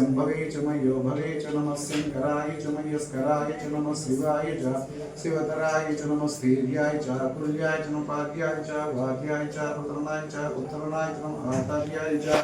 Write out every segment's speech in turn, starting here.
नमः शम्भवे च मयो भवे च नमः शङ्कराय च मयस्कराय च नमः शिवाय च शिवतराय च नमः स्थैर्याय च कुल्याय च नमः पाद्याय च वाद्याय च उत्तरणाय च उत्तरणाय च नमः आचार्याय च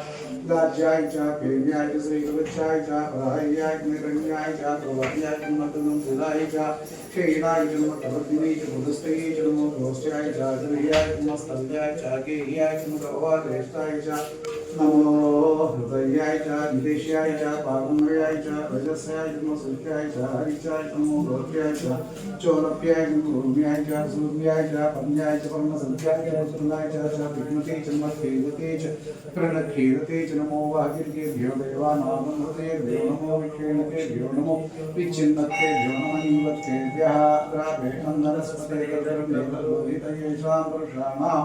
राज्याय च प्रेम्याय च श्रीवृक्षाय च पराह्याय च निरण्याय च प्रवाह्याय च नमः सुधाय च क्षीणाय च नमः तपद्दिने च बुधस्थये च नमो गोष्ठ्याय च जलह्याय च नमः स्थल्याय च गेह्याय च नमः गवाधेष्टाय च नमो हृदयाय च निदेशाय च पागुणयाय च, रजस्याय सूर्याय च, हरिचाय नमो लोक्याय च चोलप्याय भूम्याय च सूर्याय च पन्याय च पर्णसंख्याय चन्नाय च विघ्नते चन्मत्खेदते च प्रणखेदते च, नमो वागिर्येभ्यो देवानामृतेभ्यो नमो विक्षेणकेभ्यो नमो विच्छिन्नत्तेभ्यो नमो निवत्तेभ्यः राभे नन्दनस्पते कर्तव्यं पुरुषाणां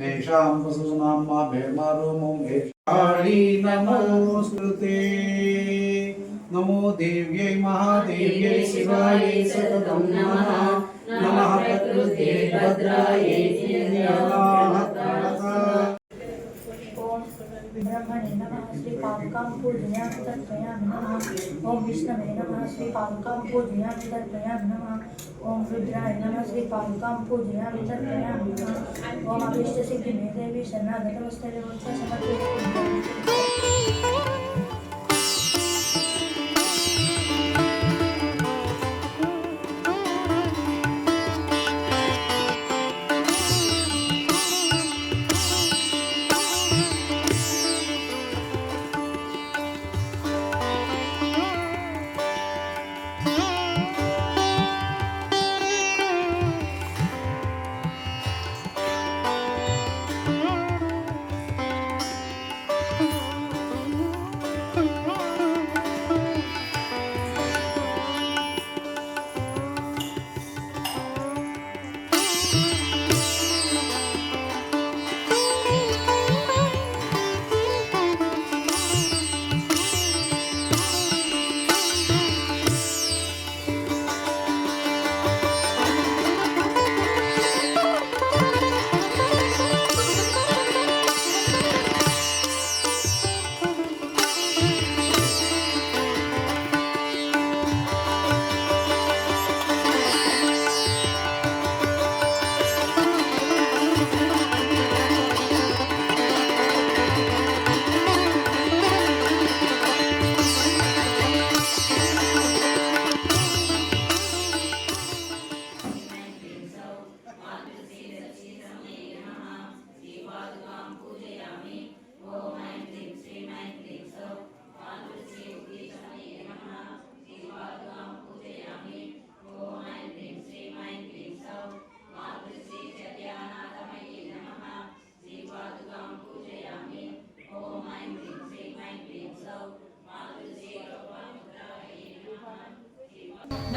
येषां वसूनां मा भेर्मा रोमो येषां नमोऽस्तुते। नमो देव्यै महादेव्यै शिवायै सततं नमः। नमः प्रकृते भद्रायै ब्रह्मणे नमः। पूजयामि नमः। ओम विष्णवे नमः श्री पादुकां पूजयामि तर्पयामि नमः। ओम रुद्राय नमः श्री पादुकां पूजयामि तर्पयामि नमः। ओम अभीष्टसिद्धिमे देवी शरणागतमस्ते देवोत्सव समर्पयामि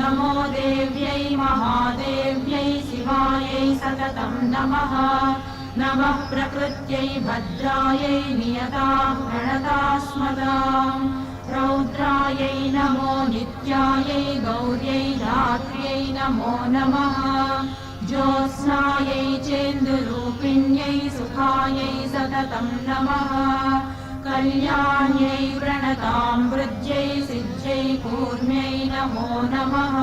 नमो देव्यै महादेव्यै शिवायै सततं नमः। नमः प्रकृत्यै भद्रायै नियता प्रणतास्मदाम् रौद्रायै नमो नित्यायै गौर्यै रात्र्यै नमो नमः। ज्योत्स्नायै चेन्दुरूपिण्यै सुखायै सततं नमः कल्याण्यै प्रणतां वृद्ध्यै सिद्ध्यै कूर्म्यै नमो नमः।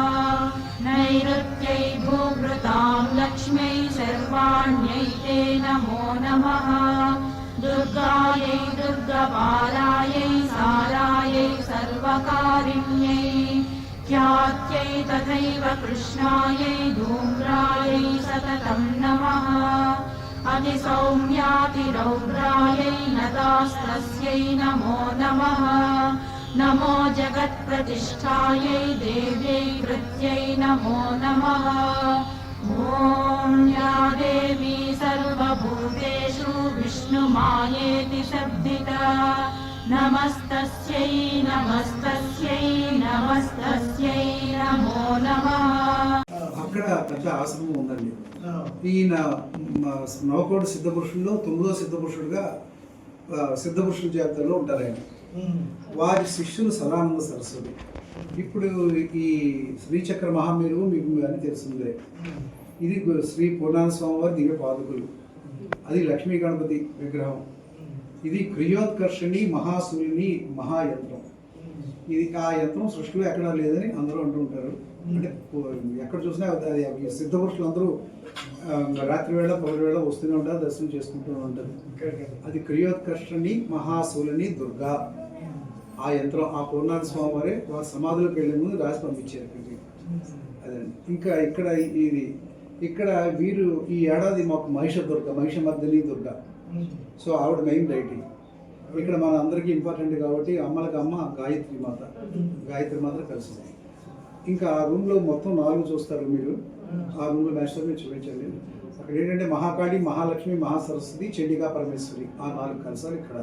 नैऋत्यै भूभृतां लक्ष्म्यै सर्वाण्यै ते नमो नमः। दुर्गायै दुर्गपालायै सारायै सर्वकारिण्यै। ख्यात्यै तथैव कृष्णायै धूम्रायै सततं नमः अतिसौम्यातिरौद्रायै नदास्तस्यै नमो नमः नमो जगत्प्रतिष्ठायै देव्यै कृत्यै नमो नमः ॐ या देवी सर्वभूतेषु विष्णुमायेति शब्दिता नमस्तस्यै नमस्तस्यै नमस्तस्यै नमो नमः అక్కడ పెద్ద ఆశ్రమం ఉందండి. ఈయన నవకోటి సిద్ధపురుషుల్లో తొమ్మిదో సిద్ధపురుషుడుగా సిద్ధపురుషుల జాబితాలో ఉంటారు ఆయన వారి శిష్యులు సదానంద సరస్వతి. ఇప్పుడు ఈ శ్రీచక్ర మహామేరువు మీకు అని తెలిసిందే. ఇది శ్రీ పూర్ణాన స్వామివారి దివ్య పాదుకులు. అది లక్ష్మీ గణపతి విగ్రహం. ఇది క్రియోత్కర్షణి మహాసూలిని మహాయంత్రం ఇది ఆ యంత్రం సృష్టిలో ఎక్కడా లేదని అందరూ అంటూ ఉంటారు. అంటే ఎక్కడ చూసినా అది అది సిద్ధ పురుషులు అందరూ రాత్రి వేళ పగటి వేళ వస్తూనే ఉంటారు దర్శనం చేసుకుంటూ ఉంటారు. అది క్రియోత్కర్షణి మహాశూలిని దుర్గా. ఆ యంత్రం ఆ పూర్ణాథ స్వామి వారే వారి సమాధిలోకి వెళ్ళే ముందు రాసి పంపించారు ఇక్కడికి అదండి ఇంకా ఇక్కడ ఇది ఇక్కడ వీరు ఈ ఏడాది మాకు మహిష దుర్గ మహిష మర్దిని దుర్గ. సో ఆవిడ మెయిన్ డైటీ. ఇక్కడ మన అందరికీ ఇంపార్టెంట్ కాబట్టి అమ్మలకి అమ్మ గాయత్రి మాత. గాయత్రి మాత కలిసి. ఇంకా ఆ రూమ్లో మొత్తం నాలుగు చూస్తారు మీరు. ఆ రూమ్లో మ్యాచ్లో మీరు చూపించండి. అక్కడ ఏంటంటే మహాకాళి మహాలక్ష్మి మహాసరస్వతి చండికా పరమేశ్వరి. ఆ నాలుగు కలసాలు ఇక్కడ.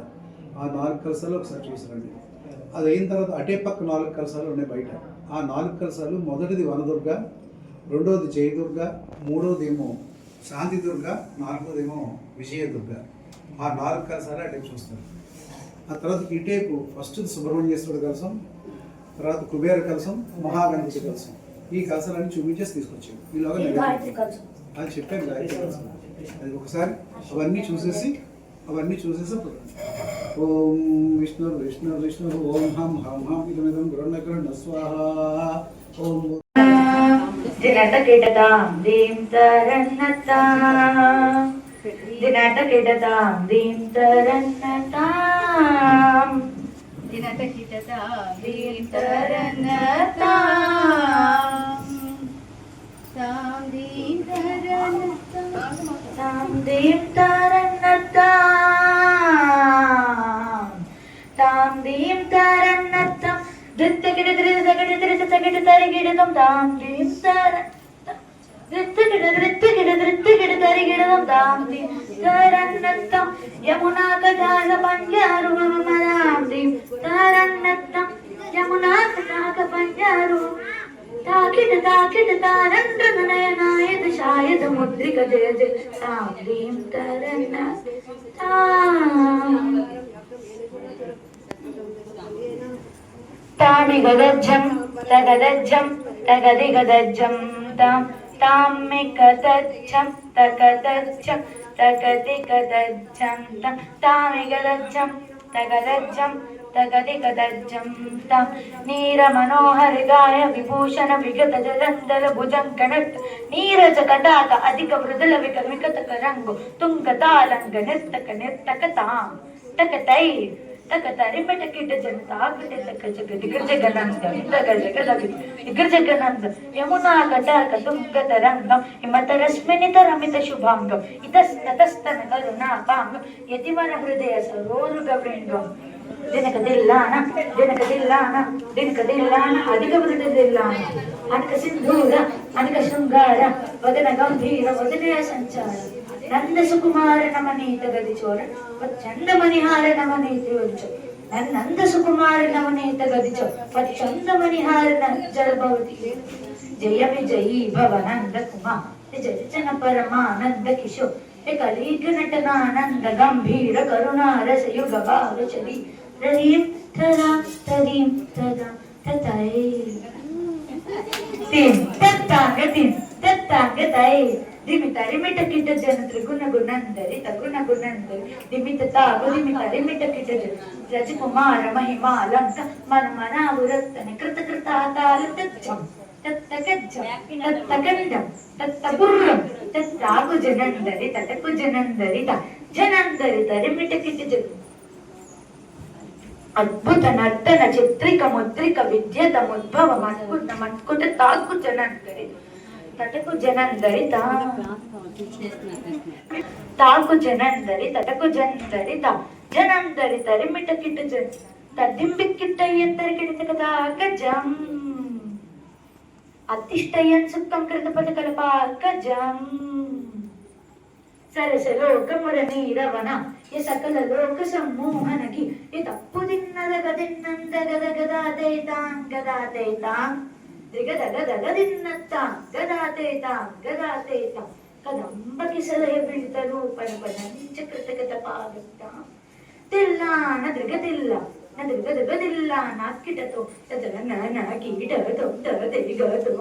ఆ నాలుగు కలసాలు ఒకసారి చూసారండి అది అయిన తర్వాత అటే పక్క నాలుగు కలసాలు ఉన్నాయి బయట. ఆ నాలుగు కలసాలు మొదటిది వనదుర్గ రెండోది జయదుర్గ మూడవది ఏమో శాంతి దుర్గ విజయదుర్గ. ఆ నాలుగు కలసాలు అటే చూస్తారు. ఆ తర్వాత ఇటేపు ఫస్ట్ సుబ్రహ్మణ్యేశ్వరుడు కలసం తర్వాత కుబేర కలసం మహాగణపతి కలసం. ఈ కలసాలన్నీ చూపించేసి తీసుకొచ్చాం ఈలోగా. అది చెప్పాను గాయత్రి కలసం. అది ఒకసారి అవన్నీ చూసేసి అవన్నీ చూసేసి ఓం విష్ణు విష్ణు విష్ణు ఓం హం హం హం ఇదమిదం గృహణ స్వాహ. ఓం కిటతాం దీం ദിനാട്ടം ഇടതാം ദീം തരന്നതാം ദിനാട്ടം ഇടതാം ദീം തരന്നതാം താം ദീം തരന്നതാം താം ദീം തരന്നതാം താം ദീം തരന്നതാം ദൃത്തകിട ദൃതകിട ദൃതകിട തരകിടതും താം ദീം തര తర దిత్తకిట దిత్తకిట దిత్తకిట తరిగిడతం తాం దీం తరన్నతం యమునా తాకిట తాకిట తారండ్ర నయనాయద శాయద ముద్రిక జయ జయ తాం దీం తరన్న తామి గదజ్జం తగదజ్జం తగది గదజ్జం తాం तां मे कदच्छं तकदच्छं तकति तं तामि गदच्छं तकदच्छं तगति कदज्जं तं नीरमनोहरगाय विभूषण विगत जलन्दर भुजं कणत् नीरज कटाक अधिक मृदुल विकत नृत्तक నిర్తక తాం టకటై తక తరిమెట కిట జనతా కిట తక జగ దిగ జగనంద తగ జగ లగి దిగ జగనంద యమునా కటాక తుంగ తరంగం హిమత రశ్మిని తరమిత శుభాంగం. ఇతస్తతస్తన కరుణాపాంగం యతిమన హృదయ సరోరు గవృంగం దినక దిల్లాన దినక దిల్లాన దినక దిల్లాన అధిక వృద్ధ దిల్లాన. అనక సింధూర అనక శృంగార వదన గంభీర వదనయ సంచార నంద సుకుమార నమనీత గది చోర చంద మణిహార నమనీతి వచ్చు నంద సుకుమార నవనీత గది చో చంద మణిహార జలభవతి జయ విజయీ భవనంద కుమార్ జయ జన పరమానంద కిశోర్ హే కలీక నటనానంద గంభీర కరుణా రసయుగ బాలచలి రదీం తదా తదీం తదా తతై తిం తత్తాంగ తిం తత్తాంగ తై దిమిత రిమిట కిట జన త్రిగుణ గుణందరి తగుణ గుణందరి దిమిత తాగు దిమిత రిమిట కిట జన రజకుమార మహిమాలంక మన మనావురత్తని కృత కృతాతాల తచ్చం తత్తగజ్జం తత్తగండం తత్తబుర్రం తత్తాగు జనందరి తటకు జనందరి త జనందరి తరిమిట కిట జన అద్భుత నర్తన చిత్రిక ముద్రిక విద్యత ముద్భవ మత్కుట మత్కుట తాకు జనందరి తటకు జనందరి తాకు జనందరి తటకు జనందరి తా. జనందరి తరిమిట కిట జన్ తద్దింబిక్కిట్ట ఎందరి కిడతక తాక జం అతిష్టయన్ సుఖం కృత పదకల్పాక జం సరస లోకముర నీరవన ఈ సకల లోక సమ్మోహనకి ఈ తప్పు తిన్నద గదిన్నంద గద గదాతైతాం గదాతైతాం దిగద గద గదిన్నత్తాం గదాతైతాం గదాతైతాం. కదంబకి సలయ బిడ్తలు పరపనంచ కృతగత పాదత్తాం తిల్లాన దిగ తిల్ల నదుగదుగదిల్ల నాకిటతో తదల నా కీటతో తదిగతో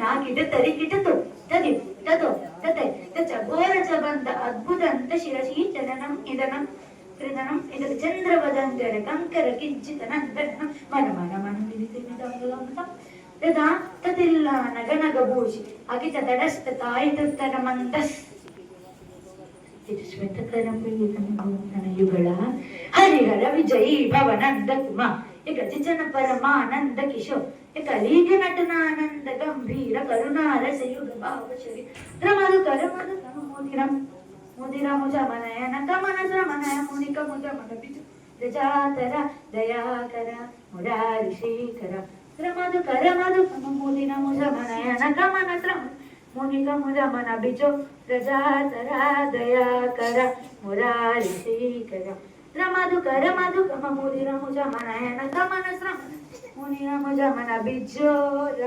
నాకిట తరికిటతో తది తతో తతై తచ ఘోర చబంత అద్భుతంత శిరసి చలనం ఇదనం త్రిదనం ఇదక చంద్రవదంకర కంకర కించితనందనం ದದಾತ್ತದಿಲ್ಲ ನಗನಗ ಭೂಷಿ ಅಗಿತ ದಡಸ್ತ ತಾಯಿದತ್ತರ ಮಂದಸ್. ಇದು ಶ್ವೇತಕರಂಬಿಯುಗಳ ಹರಿಹರ ವಿಜಯಿ ಭವನಂದ ಕುಮ ಏಕ ಜಿಜನ ಪರಮಾನಂದ ಕಿಶೋ, ಏಕ ಲೀಗ ನಟನ ಆನಂದ ಗಂಭೀರ ಕರುಣಾರ ಸಯುಗ ಭಾವಶರಿ ರಮದು ಕರಮದು ಮೋದಿರಂ ಮುದಿರ ಮುಜ ಮನಯನ ಕಮನ ಶ್ರಮನಯ ಮುನಿಕ ಮುಜ ಮನ ಬಿಜು ಗಜಾತರ ದಯಾಕರ ಮುರಾರಿ ಶ್ರೀಕರ దయాకర మురారి శ్రీకర శ్రమదు కరమదు ముదిరము జమనయన కమన శ్రమ మునిక మురమన బిజో ప్రజాతర దయాకర మురారి శ్రీకర రమధు కర మధు కమ ముదిరము జమనయన గమన శ్రమ మునిరము జమన బిజోర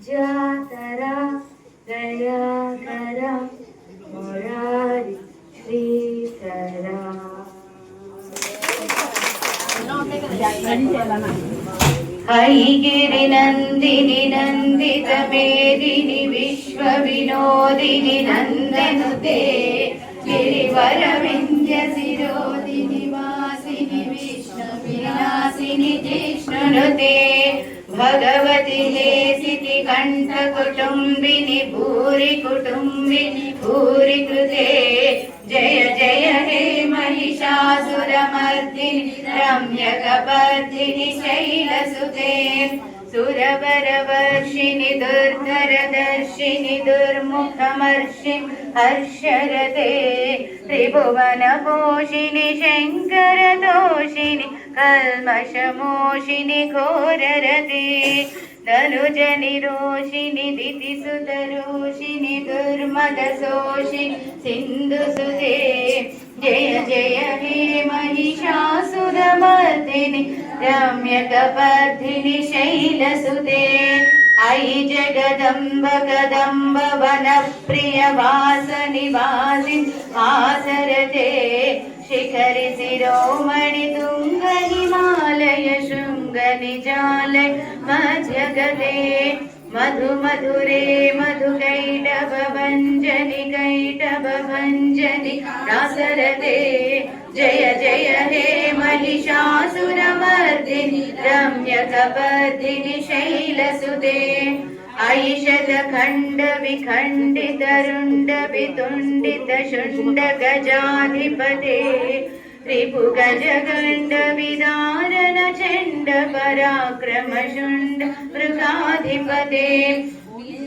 జాతర దయాకర మురారి శ్రీకర ఐగిరి నందిని నందిత మేదిని విశ్వ వినోదిని నందనుతే గిరివర వింధ్య శిరోదిని వాసిని విష్ణు వినాశిని జిష్ణునుతే जय जय हे महिषासुरमर्दिनि रम्यकपर्दिनि शैलसुते सुरवरवर्षिणि दुर्धरदर्शिनि दुर्मुखमर्षि हर्षरते त्रिभुवनपोषिणि शङ्करदोषिनि कल्मषमोषिणि घोररते धनुजनिरोषिणि दितिसुतरोषिणि दुर्मदशोषिनि सिन्धुसुते जय जय हे महिषासुरमर्दिनि रम्यकपर्दिनि शैलसुते अयि जगदम्ब कदम्ब वनप्रिय वासनिवासिन् आसरते शिखरि शिरोमणि तुङ्ग हिमालय शृङ्ग निजालय मध्यगते मधु मधुरे मधु कैटभ भञ्जनि कैटभ भञ्जनि दासरते जय जय हे महिषासुरमर्दिनि रम्यकपर्दिनि शैलसुते ऐषदखण्डविखण्डितरुण्डवितुण्डितशुण्डगजाधिपते शुण्ड गजाधिपते मृगाधिपते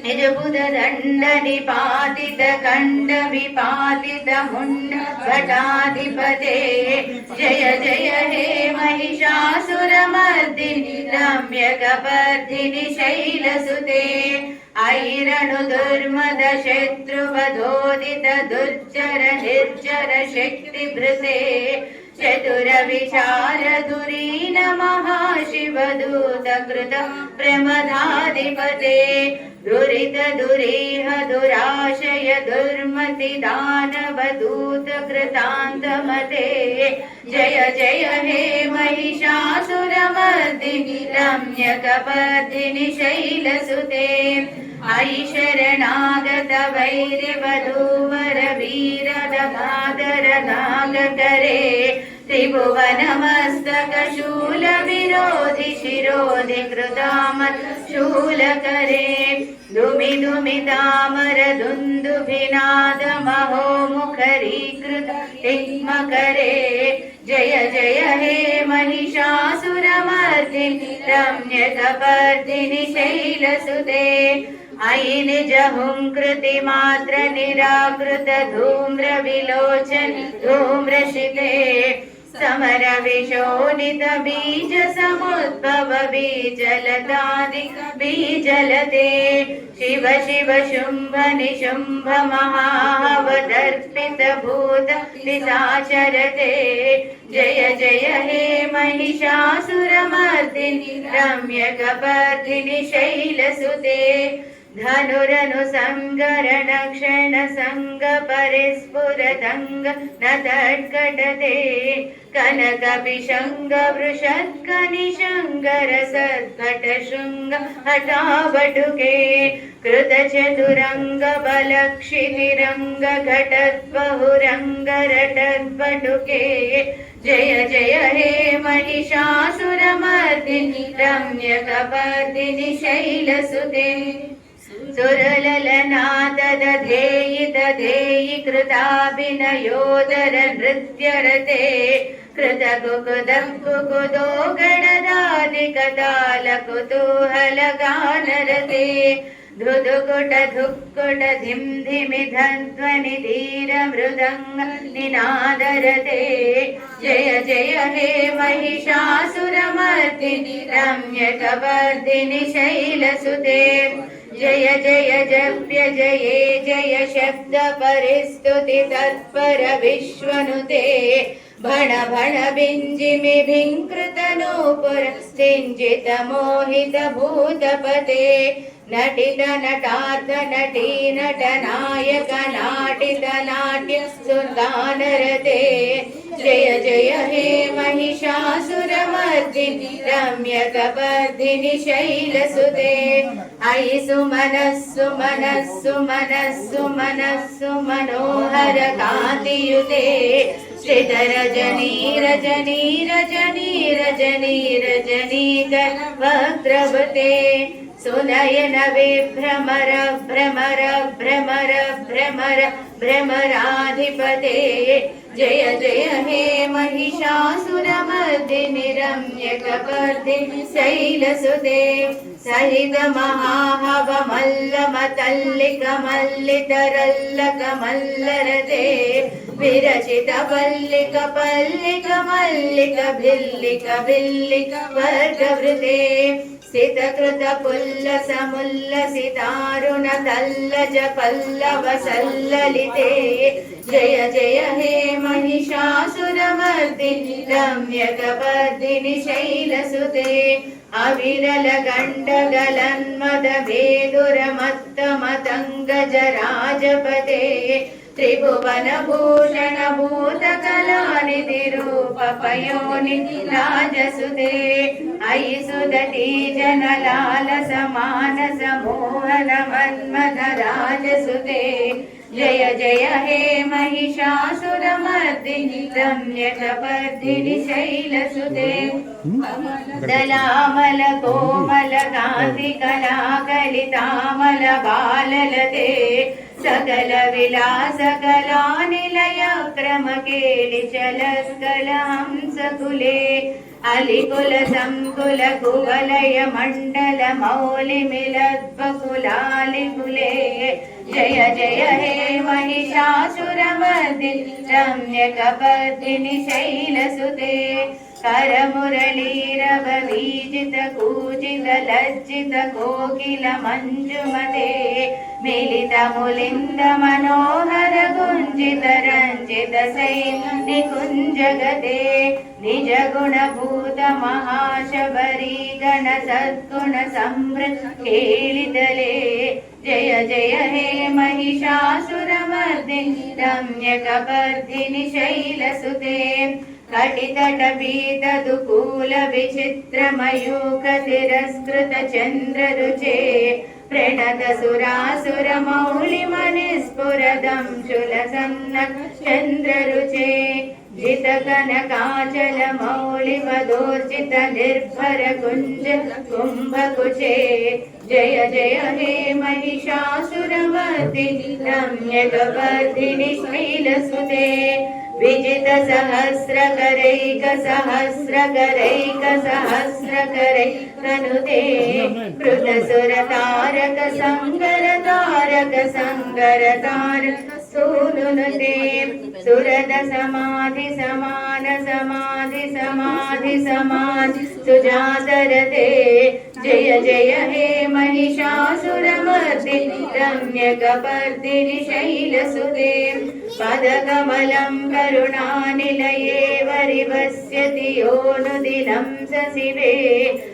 निजबुध दण्ड निपातित खण्ड विपातित मुण्ड भटाधिपते जय जय हे महिषासुरमर्दिनि रम्यकपर्दिनि शैलसुते ऐरणु दुर्मद शत्रुवधोदित दुर्जर निर्जर शक्तिभृते चतुरविशारदुरीन महाशिवदूत कृतं प्रमदाधिपते दुरितदुरीह दुराशय दुर्मति दानवदूतकृतान्तमते। जय जय हे महिषासुरमर्दिनि रम्यकपदिनि शैलसुते। यि शरणागत वैरिवधूमर वीरद शिरोधि कृतामत् शूलकरे दुमि दुमि दुन्दुभिनादमहोमुखरी मुखरीकृत हिग्मकरे जय जय हे महिषासुरमर्दिनि रम्यकपर्दिनि शैलसुते। अयि निजहुङ्कृति मात्र निराकृत धूम्र विलोचन धूम्रशिते समर विशोनित बीज समुद्भव बीजलतादि बीजलते शिव शिव शुम्भ निशुम्भ महावदर्पित भूत पिशाचरते जय जय हे महिषासुरमर्दिनि रम्यकपर्दिनि शैलसुते धनुरनुसङ्गरणक्षणसङ्गपरिस्फुरदङ्ग न तत्कटते कनकविशङ्गवृषत्कनिशङ्गरसत्कटशृङ्ग हटावटुके कृतचतुरङ्गबलक्षिनिरङ्गघटद्बहुरङ्गरटद्बटुके जय जय हे महिषासुरमर्दिनि रम्यकपर्दिनि शैलसुते सुरललनादधेयि दधेयि कृताभिनयोदर नृत्यरते कृतकुकुदं कुकुदो गणदादिकतालकुतूहलगानरते धुधुकुट धुक्कुट धिं धिमि धध्वनि धीर मृदङ्ग निनादरते जय जय हे महिषासुरमर्दिनि रम्यकवर्दिनि शैलसुते जय जय जप्य जये जय शब्द परिस्तुति तत्पर विश्वनुते भण भण बिञ्जिमि भिङ्कृत नूपुर सिञ्जित मोहित भूतपते नटित नटार्थ नटी नट नायक नाटित नाट्य सुतानरते जय जय हे महिषासुरमर्दिनि रम्यकपर्दिनि शैलसुते अयि सुमनस्सु मनस्सु मनस्सु मनस्सु मनोहर कान्तियुते श्रितरजनी रजनी रजनी रजनी रजनी वक्त्रवते सुनयन विभ्रमर भ्रमर भ्रमर भ्रमर भ्रमराधिपते जय जय हे महिषासुरमर्दिनि रम्यकपर्दिनि शैलसुते सहित महाहव मल्लम तल्लिक मल्लितरल्लक मल्लरते विरचित पल्लिक पल्लिक मल्लिक भिल्लिक भिल्लिक वर्गवृते सितकृत पुल्लस मुल्लसितारुण तल्लज पल्लव सल्ललिते जय जय हे महिषासुरमर्दिनि रम्यकपर्दिनि शैलसुते అవిరల గండగలన్మదవేదుర మత్తమతంగజరాజపదే త్రిభువన భూషణ భూతకళానిధి రూప పయోనిధి రాజసుదే ఐసుదీ జన లాల సమాన సమోహన మన్మథ రాజసుదే జయ జయ హే మహిషాసురమర్దిని రమ్యకపర్దిని శైలసుదే దళామల కోమల కాంతి కళాకలితామల బాలలతే సకల విలాస కళా నిలయ క్రమ కేళి చలస్కల హంసకులే. అలికుల సంకుల కువలయ మండల మౌలి మిలద్వకులాలికులే मौलि मिलद्वकुलालिकुले जय जय हे महिषासुरमर्दिनि रम्यकपर्दिनि शैलसुते करमुरलीरव वीजित कूजित लज्जित कोकिल मञ्जुमते मिलित मुलिन्द मनोहर गुञ्जित रञ्जित निकुञ्जगते निज गुणभूत महाशबरी गण सद्गुण समृद्ध केलितले जय जय हे महिषासुरमर्दिनि रम्यकपर्दिनि शैलसुते कटितटपीतदुकूल विचित्रमयूख तिरस्कृत चन्द्ररुचे प्रणत सुरासुर मौलिमनिस्फुरदं शुलसन्न चन्द्ररुचे जित कनकाचल मौलिमदोर्जित निर्भर कुञ्ज कुम्भकुचे जय जय हे महिषासुरमर्दिनि रम्यकवर्धिनि शैलसुते विजितसहस्रकरैकसहस्रकरैकसहस्रकरै सहस्र करैक सहस्र करैक सहस्र सङ्गर तारक सङ्गर तारक सुनु सुरत समाधि समान समाधि समाधि समाधि सुजादर जय जय हे महिषासुरमर्दिनि रम्यकपर्दिनि शैलसुते पदकमलं करुणानिलये वरिवस्यति योनुदिनं स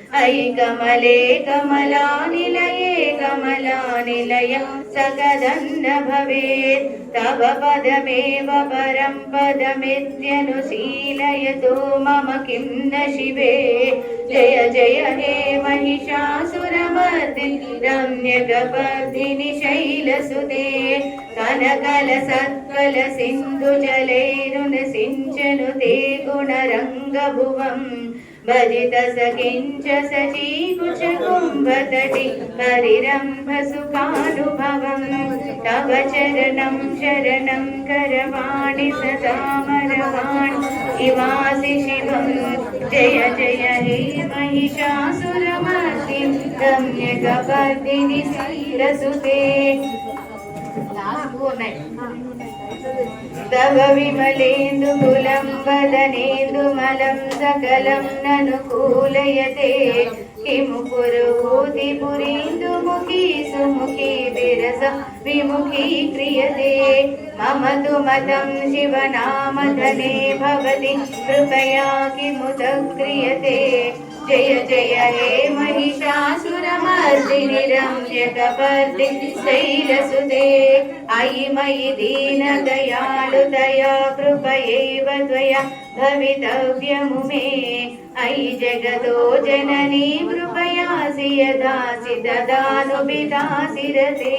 शिवे अयि कमले कमलानिलये कमल कमलानिलय सकदन्न भवेत् तव पदमेव परं पदमित्यनुशीलयतो मम किं न शिवे जय जय हे महिषासुरमर्दिनि रम्यकपर्दिनि शैलसुते कनकलसत्कल सिन्धुजलैरुनसिञ्चनु ते गुणरङ्गभुवम् भजित स किञ्च सजीकुच कुम्भतटि हरिरम्भसुखानुभवम् तव चरणं शरणं करवाणि सदामरवाणि इवासि शिवम् जय जय हे महिषासुरमर्दि रम्यकपर्दिनि शैलसुते तव विमलेन्दुकुलं वदनेन्दुमलं सकलं ननुकूलयते किमु कुरुहूति पुरीन्दुमुखी सुमुखी विरस विमुखी क्रियते मम तु मतं शिवनामधने भवति कृपया किमुत क्रियते జయ జయ హే మహిషాసురమర్దిని రమ్యకపర్దిని శైలసుతే అయి మయి దీన దయాళు దయా కృపయైవ త్వయ భవితవ్యము మే. अयि जगतो जननी कृपयासि यदासि ददानुबिदासि रते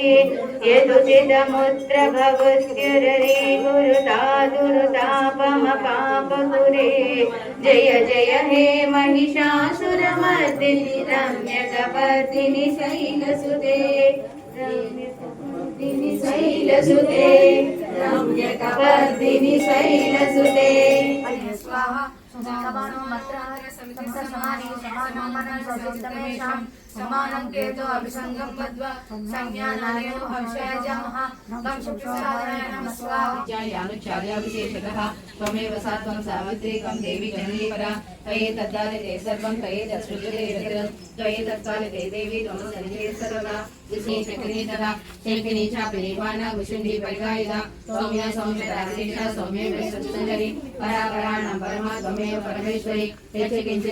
यदुचितमुत्र भवत्युररे गुरुता दुरुतापमपापकुरे जय जय हे महिषासुरमर्दिनि रम्यकपर्दिनि शैलसुते रम्यकपर्दिनि शैलसुते रम्यकपर्दिनि शैलसुते स्वाहा समानो मत्र समानं समानं केतो अभिसङ्गं मध्वा संज्ञानायो हर्षयजामः तं शुक्रादराय नमस्वामित्यायानुचार्याभिशेषतः त्वमेव सा त्वं सावित्रीकं देवी जननीपरा त्वये तद्दालिते सर्वं त्वये तत्सृजते जगत् त्वये तत्त्वालिते देवी त्वं सन्निधे सर्वदा विशेषकनीतरा शङ्किनीचापिनीपाना विशुण्डी परिगायिता सौम्या सौम्यता सौम्ये परापराणां परमा त्वमेव परमेश्वरी यच्च किञ्चित्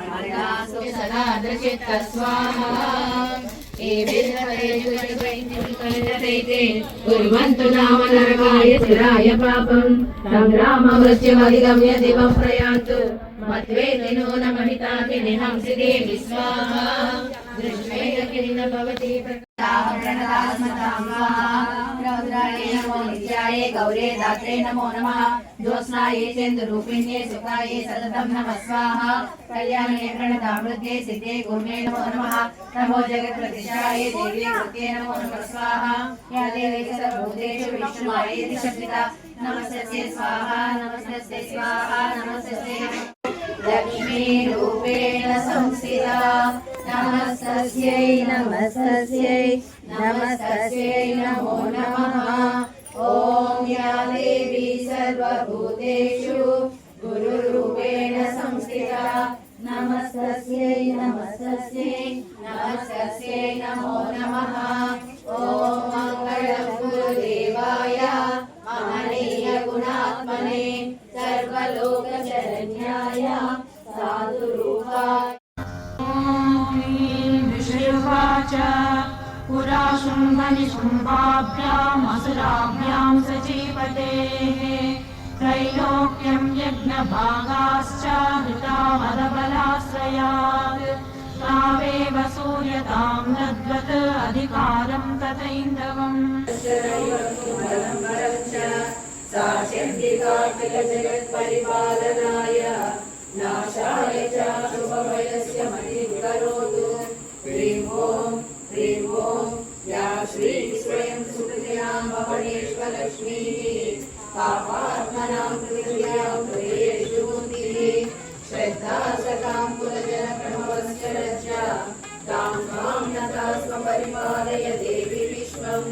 आदिदासो सदा दृशित स्वाहा कुर्वन्तु नाम नरकाय चिराय पापम् सङ्ग्राममृत्युमधिगम्य दिवं प्रयान्तु मद्वेति नूनमहिताति निहंसि देवि स्वाहा दृष्ट्वेन किन्न भवति रौद्राये गौरे दात्रे नमो नमः, ज्योत्स्नाये चेन्दुरूपिण्ये, सुखाये सततं नमः स्वाहा कल्याणे प्रणतामृते सिद्धे गुरुणे नमो नमः, नमो जगत्प्रतिष्ठाय देवी कृत्ये नमो नमः स्वाहा सर्वभूतेषु विष्णुमायेति शक्तिता नमस्तस्यै स्वाहा नमस्तस्यै स्वाहा, नमस्तस्यै लक्ष्मीरूपेण संस्थिता नमस्तस्यै नमस्तस्यै नमस्तस्यै नमो नमः ॐ या देवी सर्वभूतेषु गुरुरूपेण संस्थिता नमस्तस्यै नमस्तस्यै नमस्तस्यै नमो नमः ॐ मङ्गलं लोकशरण्याय साधुरूपाय पुरा शुम्भनि शुम्भाभ्यामसुराभ्याम् सजीपतेः त्रैलोक्यम् यज्ञभागाश्च हृतामदबलाश्रयात् तावेव सूर्यताम् तद्वत् अधिकारम् तथैन्दवम्। जगत्परिपालनाय नाशाय च शुभभयस्य मतिं करोतु ह्रीं ॐ ह्रीं ॐ या श्री स्वयं सुकृत्यां भवनेश्वरलक्ष्मीः पापात्मनां पृथिव्यां हृदयेषु बुद्धिः श्रद्धा सकां कुलजनप्रणवस्य लज्जा तां तां नता स्वपरिपालय देवि विश्वम्